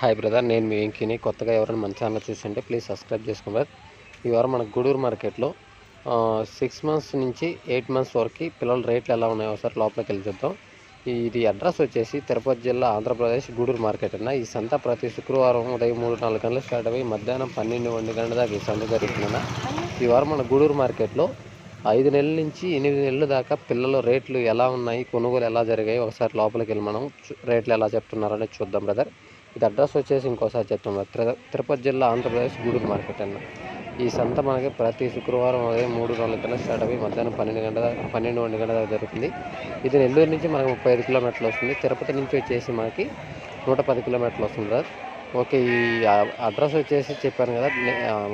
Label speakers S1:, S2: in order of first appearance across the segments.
S1: Hi brother నేను మీ వెంకీని. కొత్తగా ఎవరైనా మన ఛానల్ చూసింటే ప్లీజ్ సబ్స్క్రైబ్ చేసుకోండి బ్రదర్ ఈ వారం మన గూడూరు మార్కెట్లో సిక్స్ మంత్స్ నుంచి ఎయిట్ మంత్స్ వరకు పిల్లల రేట్లు ఎలా ఉన్నాయో ఒకసారి లోపలికి వెళ్ళి చూద్దాం. ఇది అడ్రస్ వచ్చేసి తిరుపతి జిల్లా ఆంధ్రప్రదేశ్ గూడూరు మార్కెట్ అన్న. ఈ సంత ప్రతి శుక్రవారం ఉదయం మూడు నాలుగు గంటలు స్టార్ట్ అయ్యి మధ్యాహ్నం పన్నెండు ఒంటి గంటల దాకా ఈ సంత జరుగుతుందన్న. ఈ వారం మన గూడూరు మార్కెట్లో ఐదు నెలల నుంచి ఎనిమిది నెలల దాకా పిల్లల రేట్లు ఎలా ఉన్నాయి కొనుగోలు ఎలా జరిగాయి ఒకసారి లోపలికి వెళ్ళి మనం రేట్లు ఎలా చెప్తున్నారనేది చూద్దాం బ్రదర్ ఇది అడ్రస్ వచ్చేసి ఇంకోసారి చెప్తాం. తిరుపతి జిల్లా ఆంధ్రప్రదేశ్ గూడూరు మార్కెట్ అన్న. ఈ సంత మనకి ప్రతి శుక్రవారం ఉదయం మూడు నాలుగు గంటల స్టార్ట్ అయ్యి మధ్యాహ్నం పన్నెండు గంటల పన్నెండు ఒంటి గంటల దాకా జరుగుతుంది. ఇది నెల్లూరు నుంచి మనకు ముప్పై ఐదు కిలోమీటర్లు వస్తుంది. తిరుపతి నుంచి వచ్చేసి మనకి నూట పది కిలోమీటర్లు వస్తుంది సార్ ఓకే ఈ అడ్రస్ వచ్చేసి చెప్పాను కదా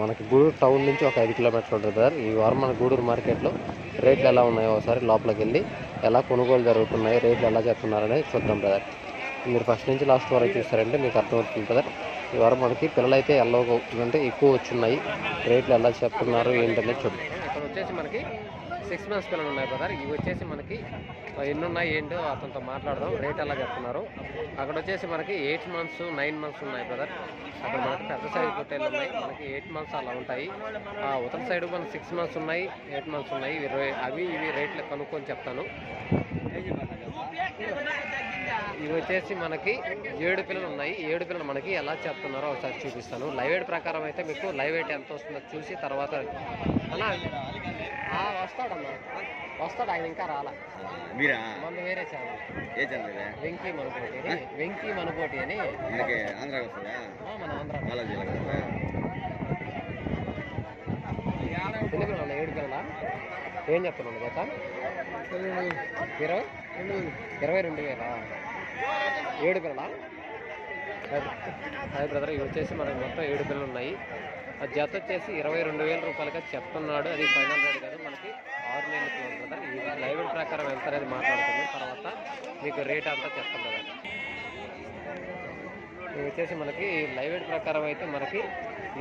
S1: మనకి గూడూరు టౌన్ నుంచి ఒక ఐదు కిలోమీటర్లు ఉంటుంది సార్ ఈ వారం మన గూడూరు మార్కెట్లో రేట్లు ఎలా ఉన్నాయో ఒకసారి లోపలికి వెళ్ళి ఎలా కొనుగోలు జరుగుతున్నాయి రేట్లు ఎలా చెప్తున్నారని చూద్దాం బ్రదర్. మీరు ఫస్ట్ నుంచి లాస్ట్ వరకు చూస్తారంటే మీకు అర్థమవుతుంది కదా. ఈ వారం మనకి పిల్లలు అయితే ఎల్లో అంటే ఎక్కువ వచ్చున్నాయి. రేట్లు ఎలా చెప్తున్నారు ఏంటనేది చూడండి ఇక్కడ వచ్చేసి మనకి సిక్స్ మంత్స్ పిల్లలు ఉన్నాయి బ్రదర్ ఇవి వచ్చేసి మనకి ఎన్ని ఉన్నాయి ఏంటో అతనితో మాట్లాడదాం. రేట్ ఎలా చెప్తున్నారు? అక్కడ వచ్చేసి మనకి ఎయిట్ మంత్స్ నైన్ మంత్స్ ఉన్నాయి బ్రదర్ అక్కడ మనకి పెద్ద సైజ్ పొట్టేలు ఉన్నాయి. మనకి ఎయిట్ మంత్స్ అలా ఉంటాయి. ఆ ఉత్తర సైడ్ మనకి సిక్స్ మంత్స్ ఉన్నాయి ఎయిట్ మంత్స్ ఉన్నాయి. ఇవి అవి ఇవి రేట్లు కనుక్కొని చెప్తాను. ఇవి వచ్చేసి మనకి ఏడు పిల్లలు ఉన్నాయి. ఏడు పిల్లలు మనకి ఎలా చెప్తున్నారో ఒకసారి చూపిస్తాను. లైవ్ వెయిట్ ప్రకారం అయితే మీకు లైవ్ వెయిట్ ఎంత వస్తుందో చూసి తర్వాత అన్నా ఆ, వస్తాడన్నా వస్తాడు ఆయన ఇంకా రాలా.
S2: మీరా?
S1: మన వేరే ఛానల్.
S2: ఏ ఛానల్ ఇది?
S1: వెంకీ మనకోటి అని వెంకీ మనకోటి అని.
S2: మనకి ఆంధ్రాకి వస్తుందా?
S1: ఆ, మన ఆంధ్ర.
S2: బాలాజీ.
S1: ఎన్ని పిల్లలు ఉన్నాయి? ఏడు పిల్లలా? ఏం చెప్తున్నాను జత ఇరవై? ఇరవై రెండు వేలా? ఏడు పిల్లలా? అదే బ్రదర్. ఇవి వచ్చేసి మనకి మొత్తం ఏడు పిల్లలు ఉన్నాయి. ఆ జత వచ్చేసి ఇరవై రెండు వేల రూపాయలుగా చెప్తున్నాడు. అది ఫైనల్ రేట్ కాదు. మనకి ఆరు నెలలు పిల్లలు కదా ఈ లైవ్ ప్రకారం ఎంత అనేది మాట్లాడుతుంది తర్వాత మీకు రేట్ అంతా చెప్తాను కదా ఇవి వచ్చేసి మనకి లైవ్ ప్రకారం అయితే మనకి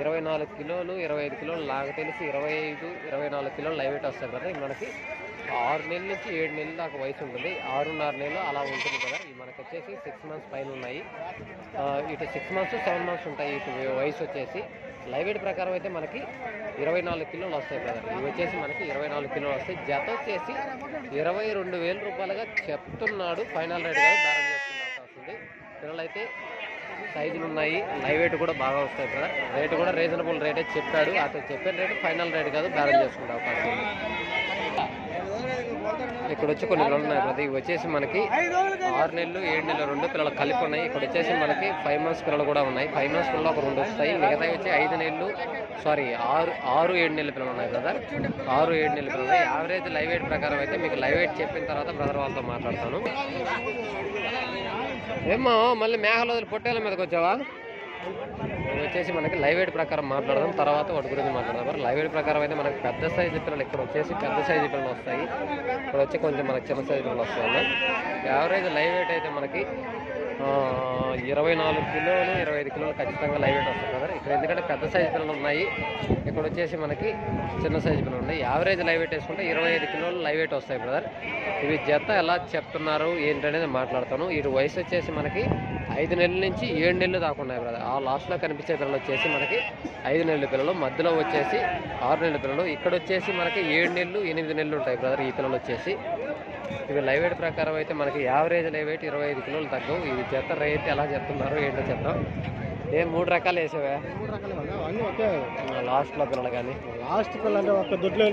S1: ఇరవై నాలుగు కిలోలు ఇరవై ఐదు కిలోలు నాకు తెలిసి ఇరవై ఐదు ఇరవై నాలుగు కిలోలు లైవ్ వెయిట్ వస్తాయి కదా మనకి ఆరు నెలల నుంచి ఏడు నెలల దాకా వయసు ఉంటుంది. ఆరున్నర నెలలు అలా ఉంటుంది కదా. ఇవి మనకి వచ్చేసి సిక్స్ మంత్స్ పైన ఉన్నాయి. ఇటు సిక్స్ మంత్స్ సెవెన్ మంత్స్ ఉంటాయి. ఇటు వయసు వచ్చేసి లైవ్ వెయిట్ ప్రకారం అయితే మనకి ఇరవై నాలుగు కిలోలు వస్తాయి బ్రదర్ ఇవి వచ్చేసి మనకి ఇరవై నాలుగు కిలోలు వస్తాయి. జత వచ్చేసి ఇరవై రెండు వేల రూపాయలుగా చెప్తున్నాడు ఫైనల్ రేట్ కాదు బేరం చేసుకునే అవకాశం ఉంది. పిల్లలైతే సైజులు ఉన్నాయి. లైవ్ వెయిట్ కూడా బాగా వస్తాయి కదా రేటు కూడా రీజనబుల్ రేటే చెప్పాడు. అతను చెప్పిన రేటు ఫైనల్ రేట్ కాదు. బ్యాలెన్స్ చేసుకుంటే అవకాశం ఉంది. ఇక్కడ వచ్చి కొన్ని పిల్లలు ఉన్నాయి కదా ఇవి వచ్చేసి మనకి ఆరు నెలలు ఏడు నెలలు రెండు పిల్లలు కలిపి ఉన్నాయి. ఇక్కడ వచ్చేసి మనకి ఫైవ్ మంత్స్ పిల్లలు కూడా ఉన్నాయి. ఫైవ్ మంత్స్ పిల్లలు ఒక రెండు వస్తాయి. మిగతా వచ్చి ఐదు నెలలు సారీ ఆరు ఆరు ఏడు నెలల పిల్లలు ఉన్నాయి కదా ఆరు ఏడు నెలల పిల్లలు ఉన్నాయి. యావరేజ్ లైవ్ వెయిట్ ప్రకారం అయితే మీకు లైవ్ వెయిట్ చెప్పిన తర్వాత బ్రదర్ వాళ్ళతో మాట్లాడతాను. ఏమో మళ్ళీ మేఘాలు వదిలి పొట్టేల మీదకి వచ్చావా? వచ్చేసి మనకి లైవ్ ఎయిడ్ ప్రకారం మాట్లాడదాం. తర్వాత వాటి గురించి మాట్లాడదాం. లైవ్ ఎయిడ్ ప్రకారం అయితే మనకి పెద్ద సైజు పిల్లలు ఇక్కడ వచ్చేసి పెద్ద సైజు పిల్లలు వస్తాయి. ఇక్కడ వచ్చి కొంచెం మనకి చిన్న సైజు పిల్లలు వస్తాయి యావరేజ్ లైవ్ ఎయిట్ అయితే మనకి ఇరవై నాలుగు కిలోలు ఇరవై ఐదు కిలోలు ఖచ్చితంగా లైవ్ ఎయిట్ వస్తుంది కదా. ఇక్కడ ఎందుకంటే పెద్ద సైజు పిల్లలు ఉన్నాయి. ఇక్కడ వచ్చేసి మనకి చిన్న సైజు పిల్లలు ఉన్నాయి. యావరేజ్ లైవ్ ఎయిట్ వేసుకుంటే ఇరవై ఐదు కిలోలు లైవ్ ఎయిట్ వస్తాయి బ్రదర్. ఇవి జత ఎలా చెప్తున్నారు ఏంటనేది మాట్లాడతాను. ఇటు వయసు వచ్చేసి మనకి ఐదు నెలల నుంచి ఏడు నెలలు దాకా ఉన్నాయి బ్రదర్ ఆ లాస్ట్లో కనిపించే పిల్లలు వచ్చేసి మనకి ఐదు నెలల పిల్లలు మధ్యలో వచ్చేసి ఆరు నెలల పిల్లలు ఇక్కడ వచ్చేసి మనకి ఏడు నెలలు ఎనిమిది నెలలు ఉంటాయి బ్రదర్ ఈ పిల్లలు వచ్చేసి. ఇవి లైవ్ వెయిట్ ప్రకారం అయితే మనకి యావరేజ్ లైవ్ వెయిట్ ఇరవై ఐదు కిలోలు తగ్గవు. ఇవి జత రేట్ ఎలా చెప్తున్నారు ఏంటో చెప్తాం ఏ మూడు రకాలు వేసావా?
S3: ఒకే.
S1: లాస్ట్లో పిల్లలు కానీ.
S3: లాస్ట్ పిల్లలు అంటే ఒక్క దొడ్లో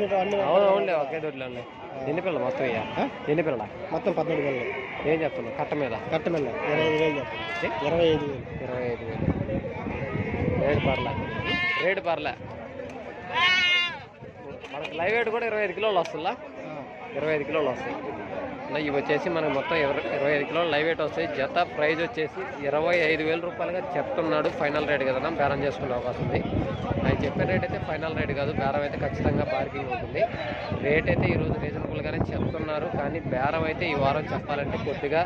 S1: అవును అవునులే ఒకే దొడ్లు అండి ఎన్ని పిల్లలు మొత్తం ఇయ్య? ఎన్ని పిల్లల?
S3: మొత్తం పద్నాలుగు వేలు
S1: ఏం చెప్తున్నావు కట్ట మీద?
S3: కట్టమల్ల ఇరవై ఐదు వేలు చెప్పండి ఇరవై ఐదు వేలు.
S1: ఇరవై ఐదు వేలు. రేటు పర్లే. రేటు పర్లే. మనకి లైవ్ వెయిట్ కూడా ఇరవై ఐదు కిలోలు వస్తుందా? ఇరవై ఐదు కిలోలు వస్తాయి. అలా ఇవి వచ్చేసి మనకు మొత్తం ఇరవై ఇరవై ఐదు కిలోలు లైవ్ వెయిట్ వస్తాయి. జత ప్రైజ్ వచ్చేసి ఇరవై ఐదు వేల రూపాయలుగా చెప్తున్నాడు ఫైనల్ రేట్ కదా బేరం చేసుకునే అవకాశం ఉంది. ఆయన చెప్పిన రేట్ అయితే ఫైనల్ రేట్ కాదు బేరం అయితే ఖచ్చితంగా పార్కింగ్ ఉంటుంది. రేట్ అయితే ఈరోజు రీజనబుల్గానే చెప్తున్నారు కానీ బేరం అయితే ఈ వారం చెప్పాలంటే కొద్దిగా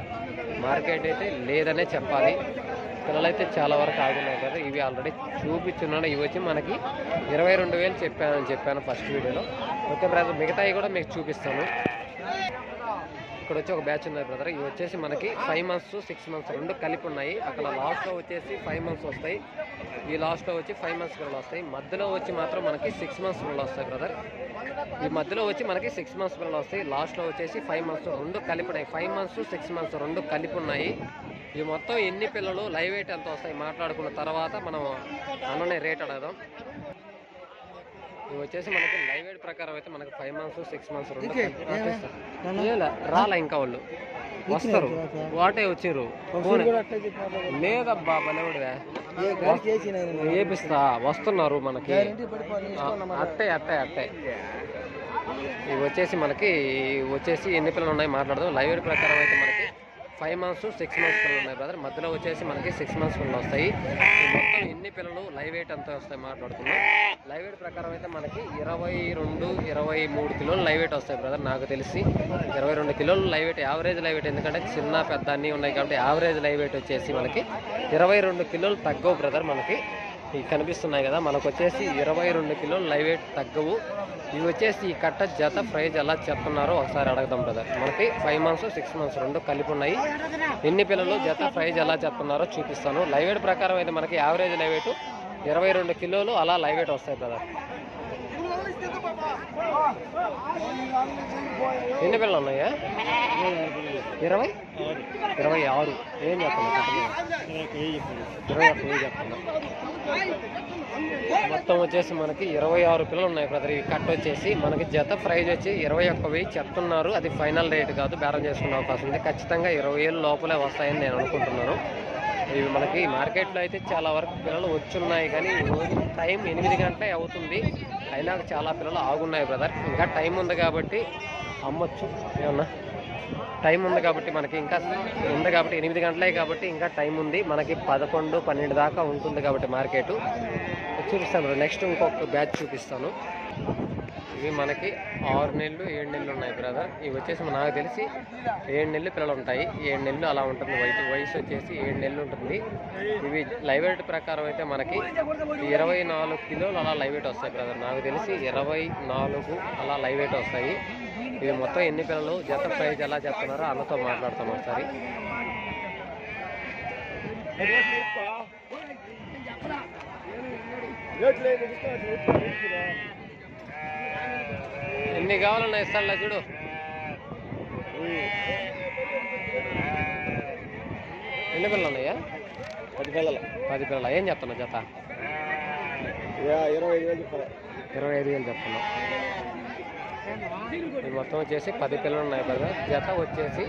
S1: మార్కెట్ అయితే లేదనే చెప్పాలి. పిల్లలైతే చాలా వరకు ఆగున్నాయి కదా ఇవి ఆల్రెడీ చూపించున్నాను. ఇవి వచ్చి మనకి ఇరవై రెండు వేలు చెప్పానని చెప్పాను ఫస్ట్ వీడియోలో ఓకే బ్రదర్ మిగతాయి కూడా మీకు చూపిస్తాను. ఇక్కడ వచ్చి ఒక బ్యాచ్ ఉంది బ్రదర్. ఇవి వచ్చేసి మనకి ఫైవ్ మంత్స్ సిక్స్ మంత్స్ రెండు కలిపి ఉన్నాయి. అక్కడ లాస్ట్లో వచ్చేసి ఫైవ్ మంత్స్ వస్తాయి. ఈ లాస్ట్లో వచ్చి ఫైవ్ మంత్స్ పిల్లలు వస్తాయి. మధ్యలో వచ్చి మాత్రం మనకి సిక్స్ మంత్స్ పిల్లలు వస్తాయి బ్రదర్. ఈ మధ్యలో వచ్చి మనకి సిక్స్ మంత్స్ పిల్లలు వస్తాయి. లాస్ట్లో వచ్చేసి ఫైవ్ మంత్స్ రెండు కలిపి ఉన్నాయి. ఫైవ్ మంత్స్ సిక్స్ మంత్స్ రెండు కలిపి ఉన్నాయి. ఇవి మొత్తం ఎన్ని పిల్లలు లైవ్ ఎయిట్ ఎంత వస్తాయి మాట్లాడుకున్న తర్వాత మనం అన్ననే రేట్ అడగదాం. ఇవి వచ్చేసి మనకి లైవ్ వెయిట్ ప్రకారం అయితే మనకి ఫైవ్ మంత్స్ సిక్స్ మంత్స్ రెండు రాలే ఇంకా వాళ్ళు. వస్తారు. వాటే వచ్చిర్రు.
S3: చెప్పినారు
S1: లేదబ్బా బలవుడివే ఏపిస్తా. వస్తున్నారు మనకి. అట్టే అట్టే అట్టే. ఇవి వచ్చేసి మనకి వచ్చేసి ఎన్ని పిల్లలు ఉన్నాయి మాట్లాడదాం. లైవ్ ప్రకారం అయితే మనకి ఫైవ్ మంత్స్ సిక్స్ మంత్స్ పిల్లలు ఉన్నాయి బ్రదర్. మధ్యలో వచ్చేసి మనకి సిక్స్ మంత్స్ పిల్లలు వస్తాయి. ఈ మొత్తం ఎన్ని పిల్లలు లైవ్ వెయిట్ అంతా వస్తాయి మాట్లాడుతున్నాం లైవ్ వెయిట్ ప్రకారం అయితే మనకి ఇరవై రెండు ఇరవై మూడు కిలోలు లైవ్ వెయిట్ వస్తాయి బ్రదర్ నాకు తెలిసి. ఇరవై రెండు కిలోలు live weight average live weight ఎందుకంటే చిన్న పెద్ద అన్నీ ఉన్నాయి కాబట్టి యావరేజ్ లైవ్ వెయిట్ వచ్చేసి మనకి ఇరవై రెండు కిలోలు తగ్గవు బ్రదర్ మనకి. ఇవి కనిపిస్తున్నాయి కదా మనకు వచ్చేసి ఇరవై రెండు కిలోలు లైవ్ వెయిట్ తగ్గవు. ఇవి వచ్చేసి ఈ కట్ట జత ప్రైజ్ ఎలా చెప్తున్నారో ఒకసారి అడగదాం బ్రదర్ మనకి ఫైవ్ మంత్స్ సిక్స్ మంత్స్ రెండు కలిపి ఉన్నాయి. ఎన్ని పిల్లలు జత ప్రైజ్ ఎలా చెప్తున్నారో చూపిస్తాను. లైవ్ వెయిట్ ప్రకారం అయితే మనకి యావరేజ్ లైవ్ వెయిట్ ఇరవై రెండు కిలోలు అలా లైవ్ వెయిట్ వస్తాయి బ్రదర్ ఎన్ని పిల్లలు ఉన్నాయా? ఇరవై? ఇరవై ఆరు. ఏం చెప్పండి ఇరవై ఒక్క వెయ్యి చెప్పండి మొత్తం వచ్చేసి మనకి ఇరవై ఆరు పిల్లలు ఉన్నాయి బ్రదర్ ఈ కట్ వచ్చేసి మనకి జత ప్రైజ్ వచ్చి ఇరవై ఒక్క వెయ్యి చెప్తున్నారు. అది ఫైనల్ రేట్ కాదు బేరం చేసుకునే అవకాశం ఉంది. ఖచ్చితంగా ఇరవై ఏళ్ళు లోపలే వస్తాయని నేను అనుకుంటున్నాను. ఇవి మనకి మార్కెట్లో అయితే చాలా వరకు పిల్లలు వచ్చున్నాయి కానీ రోజు టైం ఎనిమిది గంటలే అవుతుంది. అయినా చాలా పిల్లలు ఆగున్నాయి బ్రదర్. ఇంకా టైం ఉంది కాబట్టి అమ్మొచ్చు. ఏమన్నా? టైం ఉంది కాబట్టి మనకి ఇంకా ఉంది కాబట్టి ఎనిమిది గంటలే కాబట్టి ఇంకా టైం ఉంది. మనకి పదకొండు పన్నెండు దాకా ఉంటుంది కాబట్టి మార్కెట్. చూపిస్తాను నెక్స్ట్ ఇంకొక బ్యాచ్ చూపిస్తాను. ఇవి మనకి ఆరు నెలలు ఏడు నెలలు ఉన్నాయి బ్రదర్ ఇవి వచ్చేసి నాకు తెలిసి ఏడు నెలలు పిల్లలు ఉంటాయి ఏడు నెలలు అలా ఉంటుంది వయసు వయసు వచ్చేసి ఏడు నెలలు ఉంటుంది ఇవి లైవ్ వెయిట్ ప్రకారం అయితే మనకి ఇరవై నాలుగు కిలోలు అలా లైవ్ వెయిట్ వస్తాయి బ్రదర్ నాకు తెలిసి ఇరవై నాలుగు అలా లైవ్ వెయిట్ వస్తాయి ఇవి మొత్తం ఎన్ని పిల్లలు జత ప్రైజ్ ఎలా చెప్తున్నారో అన్నతో మాట్లాడతాం ఒకసారి ఎన్ని కావాలన్నా ఇస్తానులే చూడు. ఎన్ని పిల్లలు ఉన్నాయా?
S3: పది పిల్లలు.
S1: పది పిల్లలు? ఏం చెప్తున్నావు జత?
S3: ఇరవై ఐదు వేలు చెప్పాలి
S1: ఇరవై ఐదు వేలు చెప్తున్నావు మొత్తం వచ్చేసి పది పిల్లలు ఉన్నాయి కదా జత వచ్చేసి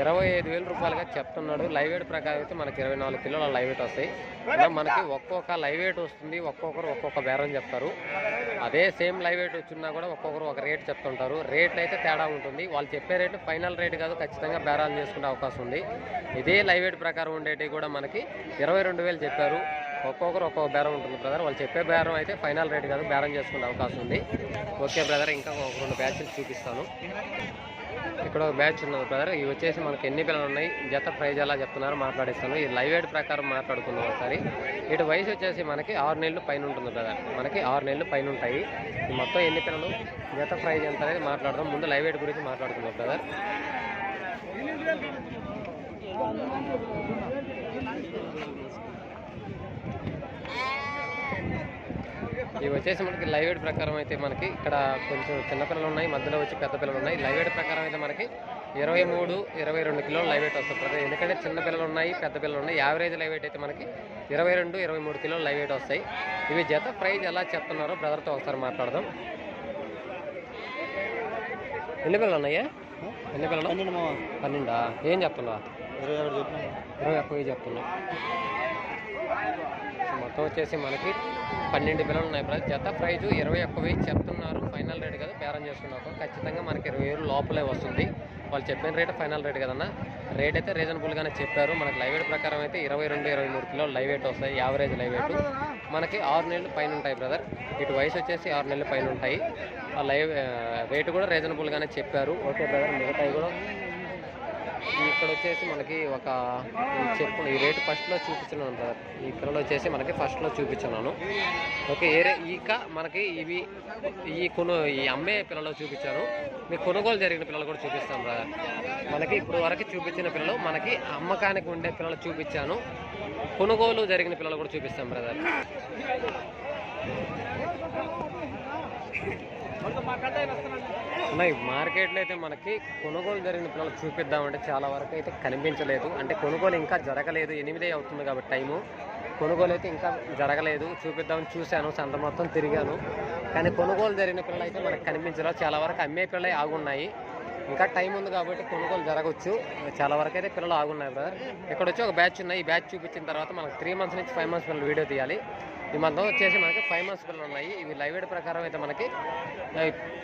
S1: ఇరవై ఐదు వేల రూపాయలుగా చెప్తున్నాడు. లైవ్ ఎయిట్ ప్రకారం అయితే మనకి ఇరవై నాలుగు కిలోల లైవ్ ఎయిట్ వస్తాయి. ఇలా మనకి ఒక్కొక్క లైవ్ ఎయిట్ వస్తుంది. ఒక్కొక్కరు ఒక్కొక్క బేరం చెప్తారు. అదే సేమ్ లైవ్ ఎయిట్ వచ్చినా కూడా ఒక్కొక్కరు ఒక రేట్ చెప్తుంటారు. రేట్లు అయితే తేడా ఉంటుంది. వాళ్ళు చెప్పే రేటు ఫైనల్ రేట్ కాదు. ఖచ్చితంగా బేరాలు చేసుకునే అవకాశం ఉంది. ఇదే లైవ్ ఎయిట్ ప్రకారం ఉండేటివి కూడా మనకి ఇరవై రెండు వేలు చెప్పారు. ఒక్కొక్కరు ఒక్కొక్క బేరం ఉంటుంది బ్రదర్ వాళ్ళు చెప్పే బేరం అయితే ఫైనల్ రేట్ కాదు. బేరం చేసుకునే అవకాశం ఉంది. ఓకే బ్రదర్ ఇంకా ఒక రెండు బ్యాచ్లు చూపిస్తాను. ఇక్కడ ఒక బ్యాచ్ ఉన్నది బ్రదర్ ఇవి వచ్చేసి మనకి ఎన్ని పిల్లలు ఉన్నాయి? జత ప్రైజ్ ఎలా చెప్తున్నారు మాట్లాడిస్తాను. ఈ లైవ్ ఎయిడ్ ప్రకారం మాట్లాడుకుందాం ఒకసారి. ఇటు వయసు వచ్చేసి మనకి ఆరు నెలలు పైన ఉంటుంది బ్రదర్ మనకి ఆరు నెలలు పైన ఉంటాయి. మొత్తం ఎన్ని పిల్లలు? జత ప్రైజ్ ఎంత అనేది మాట్లాడదాం. ముందు లైవ్ ఎయిడ్ గురించి మాట్లాడుకుందాం బ్రదర్ ఇవి వచ్చేసి మనకి లైవ్ వెయిట్ ప్రకారం అయితే మనకి ఇక్కడ కొంచెం చిన్న పిల్లలు ఉన్నాయి మధ్యలో వచ్చి పెద్ద పిల్లలు ఉన్నాయి. లైవ్ వెయిట్ ప్రకారం అయితే మనకి ఇరవై మూడు ఇరవై రెండు కిలోలు లైవ్ వెయిట్ వస్తుంది ప్రతి ఎందుకంటే చిన్న పిల్లలు ఉన్నాయి పెద్ద పిల్లలు ఉన్నాయి. యావరేజ్ లైవ్ వెయిట్ అయితే మనకి ఇరవై రెండు ఇరవై మూడు కిలోలు లైవ్ వెయిట్ వస్తాయి. ఇవి జత ప్రైజ్ ఎలా చెప్తున్నారో బ్రదర్తో ఒకసారి మాట్లాడదాం. ఎన్ని పిల్లలు ఉన్నాయా? ఎన్ని పిల్లలు?
S3: పన్నెండు
S1: ఏం చెప్తున్నా
S3: ఇరవై ఒకటి
S1: ఇరవై ఒక్క చెప్తున్నా మొత్తం వచ్చేసి మనకి పన్నెండు పిల్లలు ఉన్నాయి బ్రదర్. జత ప్రైజు ఇరవై ఒక్క వెయ్యి చెప్తున్నారు. ఫైనల్ రేట్ కదా బేరం చేసుకున్నాక ఖచ్చితంగా మనకి ఇరవై వేలు లోపలే వస్తుంది. వాళ్ళు చెప్పిన రేట్ ఫైనల్ రేట్ కదన్నా. రేట్ అయితే రీజనబుల్గానే చెప్పారు. మనకి లైవ్ వెయిట్ ప్రకారం అయితే ఇరవై రెండు ఇరవై మూడు కిలో లైవ్ వెయిట్ వస్తాయి. యావరేజ్ లైవ్ వెయిట్ మనకి ఆరు నెలలు పైన ఉంటాయి బ్రదర్. ఇటు వయసు వచ్చేసి ఆరు నెలల పైన ఉంటాయి. ఆ లైవ్ రేటు కూడా రీజనబుల్గానే చెప్పారు. ఓకే బ్రదర్ మిగతాయి కూడా ఇక్కడ వచ్చేసి మనకి ఒక చెప్పు ఈ రేటు ఫస్ట్లో చూపించున్నాను బ్రదర్ ఈ పిల్లలు వచ్చేసి మనకి ఫస్ట్లో చూపించున్నాను ఓకే ఏ ఇక మనకి ఇవి ఈ కొను ఈ అమ్మే పిల్లలు చూపించాను మీకు కొనుగోలు జరిగిన పిల్లలు కూడా చూపిస్తాను బ్రదర్ మనకి ఇప్పుడు వరకు చూపించిన పిల్లలు మనకి అమ్మకానికి ఉండే పిల్లలు చూపించాను. కొనుగోలు జరిగిన పిల్లలు కూడా చూపిస్తాం బ్రదర్. ఉన్నాయి మార్కెట్లో అయితే మనకి కొనుగోలు జరిగిన పిల్లలు చూపిద్దామంటే చాలా వరకు అయితే కనిపించలేదు. అంటే కొనుగోలు ఇంకా జరగలేదు. ఎనిమిదే అవుతుంది కాబట్టి టైము. కొనుగోలు అయితే ఇంకా జరగలేదు. చూపిద్దామని చూశాను. సంత మొత్తం తిరిగాను. కానీ కొనుగోలు జరిగిన పిల్లలు అయితే మనకు కనిపించలేదు. చాలా వరకు అమ్మే పిల్లలు ఆగున్నాయి. ఇంకా టైం ఉంది కాబట్టి కొనుగోలు జరగవచ్చు. చాలా వరకు అయితే పిల్లలు ఆగున్నాయి బ్రదర్. ఇక్కడ వచ్చి ఒక బ్యాచ్ ఉన్నాయి ఈ బ్యాచ్ చూపించిన తర్వాత మనకు త్రీ మంత్స్ నుంచి ఫైవ్ మంత్స్ పిల్లలు వీడియో తీయాలి. ఈ మంత్లో వచ్చేసి మనకి ఫైవ్ మంత్స్ పిల్లలు ఉన్నాయి. ఇవి లైవ్ వెయిట్ ప్రకారం అయితే మనకి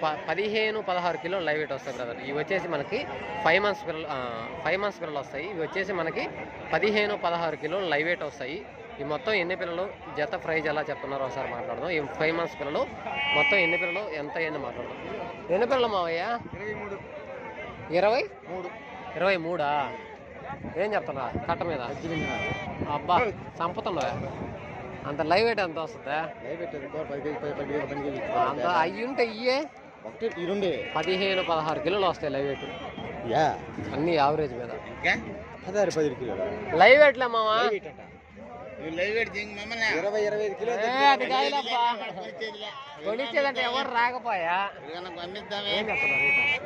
S1: ప- పదిహేను పదహారు కిలోలు లైవ్ వెయిట్ వస్తాయి బ్రదర్. ఇవి వచ్చేసి మనకి ఫైవ్ మంత్స్ పిల్లలు ఫైవ్ మంత్స్ పిల్లలు వస్తాయి. ఇవి వచ్చేసి మనకి పదిహేను పదహారు కిలోలు లైవ్ వెయిట్ వస్తాయి. ఈ మొత్తం ఎన్ని పిల్లలు జత ప్రైజ్ ఎలా చెప్తున్నారో ఒకసారి మాట్లాడదాం. ఈ ఫైవ్ మంత్స్ పిల్లలు మొత్తం ఎన్ని పిల్లలు ఎంత అయింది మాట్లాడదాం. ఎన్ని పిల్లలు మావయ్య?
S3: ఇరవై? మూడు.
S1: ఇరవై
S3: మూడు?
S1: ఏం చెప్తున్నా? కట్ట మీద? అబ్బా చంపుతున్నావా. అంత లైవ్ వెయిట్ ఎంత వస్తుందా? అంత అయ్యి ఉంటే ఇయ్యే.
S3: ఒకటి ఈ రెండే
S1: పదిహేను పదహారు కిలోలు వస్తాయి లైవ్ వెయిట్
S3: యా.
S1: అన్ని యావరేజ్ మీద.
S3: పదహారు పది కిలోలు?
S1: లైవ్ వెయిట్లే కాదులబ్బా కొనిచ్చేదంటే ఎవరు రాకపోయా? ఏం చెప్తున్నారు?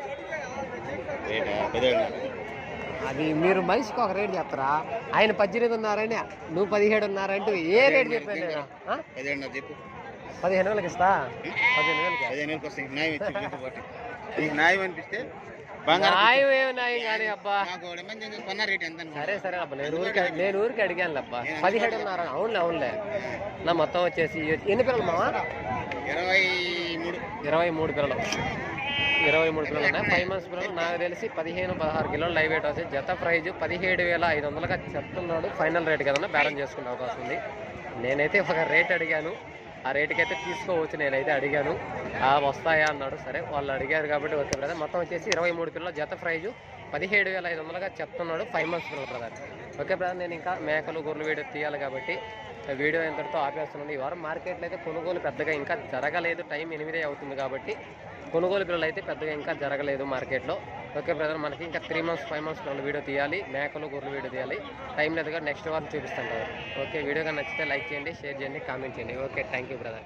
S1: అది మీరు మనిషికి ఒక రేటు చెప్తారా? ఆయన పద్దెనిమిది ఉన్నారని నువ్వు పదిహేడు ఉన్నారంటే ఏ రేటు చెప్పాను నేను? పదిహేను వేలకి ఇస్తా? పదిహేను వేలకి?
S2: న్యాయం అనిపిస్తే?
S1: సరే సరే అబ్బా నేను ఊరికి నేను ఊరికి అడిగాను అబ్బా. పదిహేడు ఉన్నారు? అవునులే అవునులే. నా మొత్తం వచ్చేసి ఎన్ని పిల్లలు మావా?
S2: ఇరవై మూడు.
S1: ఇరవై మూడు పిల్లలు. ఇరవై మూడు కిలోలు ఉన్నాయి. ఫైవ్ మంత్స్ పిల్లలు నాకు తెలిసి పదిహేను పదహారు కిలోలు లైవ్ వెయిట్ వస్తాయి. జత ప్రైజ్ పదిహేడు వేల ఐదు వందలుగా చెప్తున్నాడు. ఫైనల్ రేట్ కదన్నా బ్యాలెన్స్ చేసుకునే అవకాశం ఉంది. నేనైతే ఒక రేట్ అడిగాను. ఆ రేటుకి అయితే తీసుకోవచ్చు నేనైతే అడిగాను. ఆ వస్తాయా అన్నాడు. సరే వాళ్ళు అడిగారు కాబట్టి ఓకే బ్రదర్ మొత్తం వచ్చేసి ఇరవై మూడు కిలోల జత ప్రైజు పదిహేడు వేల ఐదు వందలుగా చెప్తున్నాడు ఫైవ్ మంత్స్ పిల్లలు బ్రదర్ ఓకే బ్రదర్ నేను ఇంకా మేకలు గొర్రెలు వీడియో తీయాలి కాబట్టి వీడియో ఇంతటితో ఆపేస్తున్నాను. ఈ వారం మార్కెట్లో అయితే కొనుగోలు పెద్దగా ఇంకా జరగలేదు. టైం ఎనిమిదే అవుతుంది కాబట్టి కొనుగోలు పిల్లలు అయితే పెద్దగా ఇంకా జరగలేదు మార్కెట్లో. ఓకే బ్రదర్ మనకి ఇంకా త్రీ మంత్స్ ఫైవ్ మంత్స్ పిల్లలు వీడియో తీయాలి. మేకలు గొర్రెలు వీడియో తీయాలి. టైం లేదుగా నెక్స్ట్ వారం చూపిస్తాను ఓకే వీడియో కానీ నచ్చితే లైక్ చేయండి షేర్ చేయండి కామెంట్ చేయండి. Okay thank you brother